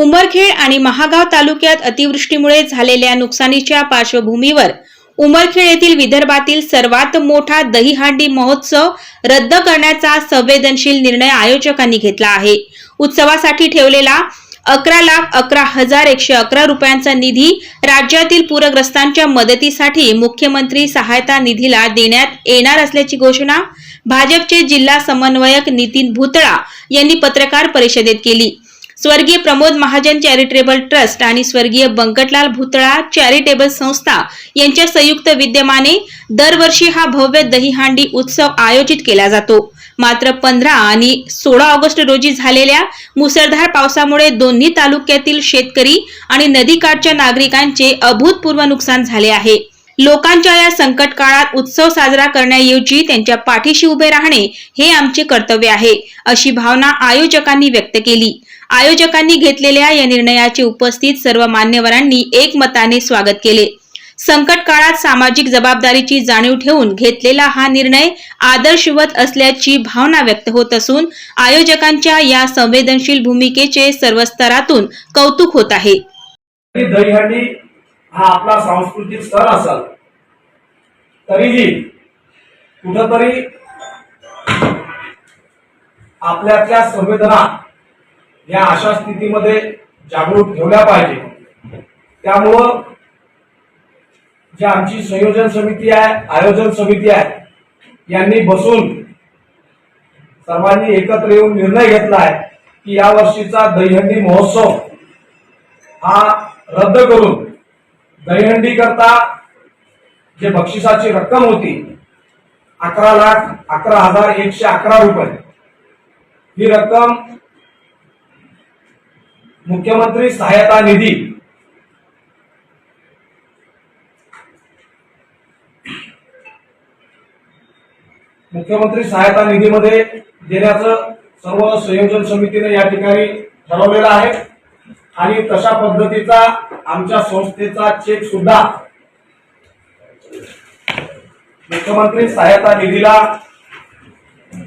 उमरखेड आणि महागाव तालुक्यात अतिवृष्टीमुळे झालेल्या नुकसानीच्या पार्श्वभूमीवर उमरखेड येथील विदर्भातील सर्वात मोठा दहीहांडी महोत्सव रद्द करण्याचा संवेदनशील निर्णय आयोजकांनी घेतला आहे. उत्सवासाठी ठेवलेला अकरा लाख अकरा हजार एकशे अकरा रुपयांचा निधी राज्यातील पूरग्रस्तांच्या मदतीसाठी मुख्यमंत्री सहायता निधीला देण्यात येणार असल्याची घोषणा भाजपचे जिल्हा समन्वयक नितीन भुतळा यांनी पत्रकार परिषदेत केली. स्वर्गीय प्रमोद महाजन चॅरिटेबल ट्रस्ट आणि स्वर्गीय बंकटलाल भुतळा चॅरिटेबल संस्था यांच्या संयुक्त विद्यमाने दरवर्षी हा भव्य दहीहांडी उत्सव आयोजित केला जातो. मात्र पंधरा आणि सोळा ऑगस्ट रोजी झालेल्या मुसळधार पावसामुळे दोन्ही तालुक्यातील शेतकरी आणि नदीकाठच्या नागरिकांचे अभूतपूर्व नुकसान झाले आहे. लोकांच्या या संकट काळात उत्सव साजरा करण्याऐवजी त्यांच्या पाठीशी उभे राहणे हे आमचे कर्तव्य आहे अशी भावना आयोजकांनी व्यक्त केली. आयोजकांनी घेतलेल्या या निर्णयाचे उपस्थित सर्व मान्यवरांनी एकमताने स्वागत केले. संकट काळात सामाजिक जबाबदारीची जाणीव ठेवून घेतलेला हा निर्णय आदर्शवत असल्याची भावना व्यक्त होत असून आयोजकांच्या या संवेदनशील भूमिकेचे सर्व स्तरातून कौतुक होत आहे. हा आपला सांस्कृतिक सण असाल तरीही कुठंतरी आपल्यातल्या संवेदना या अशा स्थितीमध्ये जागरूक ठेवल्या पाहिजे. त्यामुळं जी आमची संयोजन समिती आहे आयोजन समिती आहे यांनी बसून सर्वांनी एकत्र येऊन निर्णय घेतला आहे की या वर्षीचा दहीहंडी महोत्सव हा रद्द करून दहीहंडी करता जे बक्षिसाची रक्कम होती अकरा लाख अकरा हजार एकशे अकरा रुपये ही रक्कम मुख्यमंत्री सहायता निधी. मुख्यमंत्री सहायता निधीमध्ये देण्याचं सर्व संयोजन समितीने या ठिकाणी ठरवलेलं आहे. आणि तशा पद्धतीचा आमच्या संस्थेचा चेक सुद्धा मुख्यमंत्री सहायता निधीला